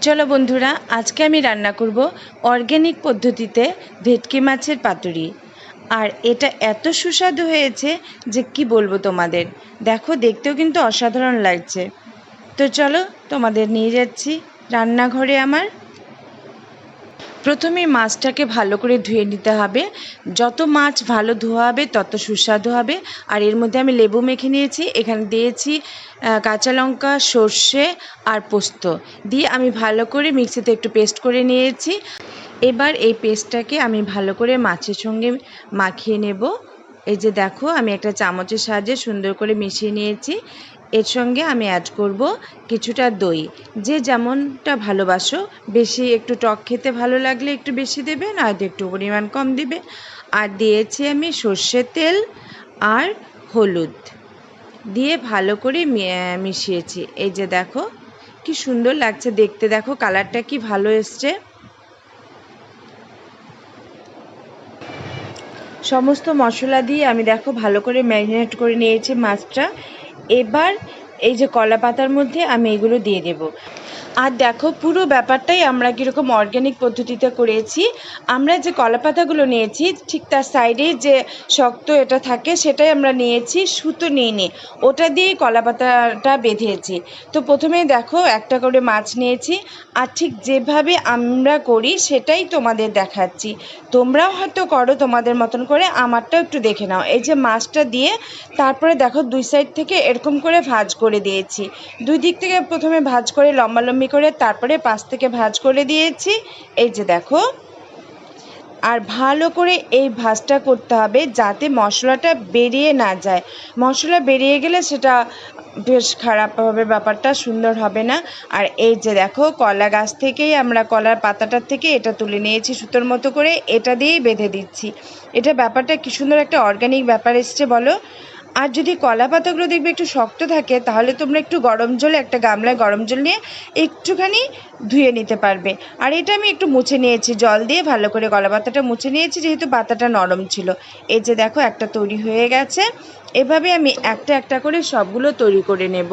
চলো বন্ধুরা, আজকে আমি রান্না করব অর্গ্যানিক পদ্ধতিতে ভেটকি মাছের পাতুরি। আর এটা এত সুস্বাদু হয়েছে যে কি বলব তোমাদের। দেখো, দেখতেও কিন্তু অসাধারণ লাগছে। তো চলো, তোমাদের নিয়ে যাচ্ছি রান্নাঘরে আমার। প্রথমে মাছটাকে ভালো করে ধুয়ে নিতে হবে। যত মাছ ভালো ধোয়া হবে, তত সুস্বাদু হবে। আর এর মধ্যে আমি লেবু মেখে নিয়েছি। এখানে দিয়েছি কাঁচা লঙ্কা, সর্ষে আর পোস্ত। দিয়ে আমি ভালো করে মিক্সিতে একটু পেস্ট করে নিয়েছি। এবার এই পেস্টটাকে আমি ভালো করে মাছের সঙ্গে মাখিয়ে নেব। এই যে দেখো, আমি একটা চামচের সাহায্যে সুন্দর করে মিশিয়ে নিয়েছি। এর সঙ্গে আমি অ্যাড করব কিছুটা দই। যে যেমনটা ভালোবাসো, বেশি একটু টক খেতে ভালো লাগলে একটু বেশি দেবে, নয়তো একটু পরিমাণ কম দিবে। আর দিয়েছি আমি সর্ষের তেল আর হলুদ। দিয়ে ভালো করে মিশিয়েছি। এই যে দেখো, কি সুন্দর লাগছে দেখতে। দেখো কালারটা কি ভালো এসছে। সমস্ত মশলা দিয়ে আমি দেখো ভালো করে ম্যারিনেট করে নিয়েছি মাছটা। এবার এই যে কলা পাতার মধ্যে আমি এগুলো দিয়ে দেব। আর দেখো, পুরো ব্যাপারটাই আমরা কীরকম অর্গ্যানিক পদ্ধতিতে করেছি। আমরা যে কলা পাতাগুলো নিয়েছি, ঠিক তার সাইডে যে শক্ত এটা থাকে, সেটাই আমরা নিয়েছি, সুতো নিয়ে নিই ওটা দিয়েই কলা পাতাটা বেঁধেছি। তো প্রথমে দেখো, একটা করে মাছ নিয়েছি, আর ঠিক যেভাবে আমরা করি, সেটাই তোমাদের দেখাচ্ছি। তোমরাও হয়তো করো তোমাদের মতন করে, আমারটাও একটু দেখে নাও। এই যে মাছটা দিয়ে তারপরে দেখো, দুই সাইড থেকে এরকম করে ভাঁজ করে দিয়েছি। দুই দিক থেকে প্রথমে ভাঁজ করে লম্বালম্বি করে তারপরে পাশ থেকে ভাজ করে দিয়েছি। এই যে দেখো। আর ভালো করে এই ভাজটা করতে হবে যাতে মশলাটা বেরিয়ে না যায়। মশলা বেরিয়ে গেলে সেটা বেশ খারাপ হবে, ব্যাপারটা সুন্দর হবে না। আর এই যে দেখো, কলা গাছ থেকেই আমরা কলার পাতাটার থেকে এটা তুলে নিয়েছি সুতোর মতো করে। এটা দিয়েই বেঁধে দিচ্ছি। এটা ব্যাপারটা কি সুন্দর একটা অর্গানিক ব্যাপার এসছে বলো? আর যদি কলা পাতাগুলো দেখবে একটু শক্ত থাকে, তাহলে তোমরা একটু গরম জলে, একটা গামলায় গরম জল নিয়ে একটুখানি ধুয়ে নিতে পারবে। আর এটা আমি একটু মুছে নিয়েছি, জল দিয়ে ভালো করে কলা পাতাটা মুছে নিয়েছি, যেহেতু পাতাটা নরম ছিল। এই যে দেখো, একটা তৈরি হয়ে গেছে। এভাবে আমি একটা একটা করে সবগুলো তৈরি করে নেব।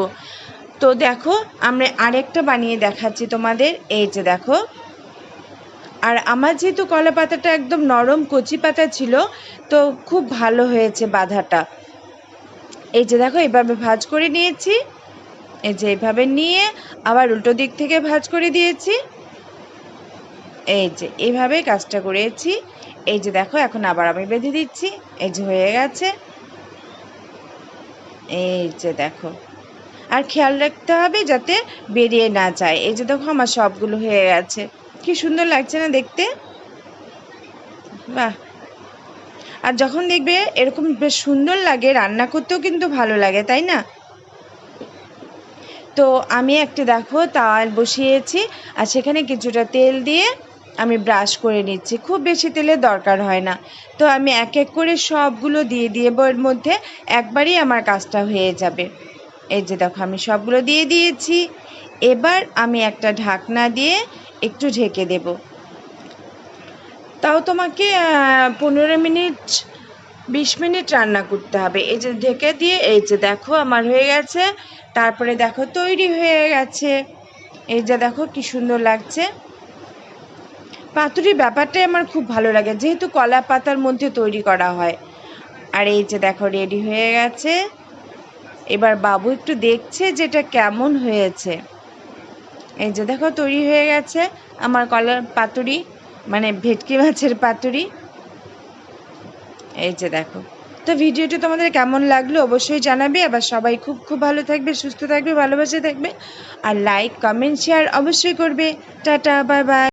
তো দেখো, আমরা আরেকটা বানিয়ে দেখাচ্ছি তোমাদের। এই যে দেখো। আর আমার যেহেতু কলা পাতাটা একদম নরম, কচি পাতা ছিল, তো খুব ভালো হয়েছে বাঁধাটা। এই যে দেখো এইভাবে ভাঁজ করে নিয়েছি। এই যে এইভাবে নিয়ে আবার উল্টো দিক থেকে ভাঁজ করে দিয়েছি। এই যে এইভাবে কাজটা করেছি। এই যে দেখো, এখন আবার আমি বেঁধে দিচ্ছি। এই যে হয়ে গেছে। এই যে দেখো। আর খেয়াল রাখতে হবে যাতে বেরিয়ে না যায়। এই যে দেখো, আমার সবগুলো হয়ে গেছে। কি সুন্দর লাগছে না দেখতে? বাহ! আর যখন দেখবে এরকম বেশ সুন্দর লাগে, রান্না করতেও কিন্তু ভালো লাগে, তাই না? তো আমি একটা দেখো তাওয়াল বসিয়েছি আর সেখানে কিছুটা তেল দিয়ে আমি ব্রাশ করে নিচ্ছি। খুব বেশি তেলের দরকার হয় না। তো আমি এক এক করে সবগুলো দিয়ে দিয়ে এর মধ্যে, একবারই আমার কাজটা হয়ে যাবে। এই যে দেখো, আমি সবগুলো দিয়ে দিয়েছি। এবার আমি একটা ঢাকনা দিয়ে একটু ঢেকে দেবো। তাও তোমাকে পনেরো মিনিট, বিশ মিনিট রান্না করতে হবে। এই যে ঢেকে দিয়ে, এই যে দেখো আমার হয়ে গেছে। তারপরে দেখো তৈরি হয়ে গেছে। এই যে দেখো কি সুন্দর লাগছে। পাতুরির ব্যাপারটাই আমার খুব ভালো লাগে, যেহেতু কলা পাতার মধ্যে তৈরি করা হয়। আর এই যে দেখো রেডি হয়ে গেছে। এবার বাবু একটু দেখছে যেটা কেমন হয়েছে। এই যে দেখো তৈরি হয়ে গেছে আমার কলার পাতুরি। মানে ভেটকি মাছের পাতুরি। এই যে দেখো। তো ভিডিওটি তোমাদের কেমন লাগল অবশ্যই জানাবে। আবার সবাই খুব খুব ভালো থাকবে, সুস্থ থাকবে, ভালোবাসে থাকবে। আর লাইক কমেন্ট শেয়ার অবশ্যই করবে। Tata bye bye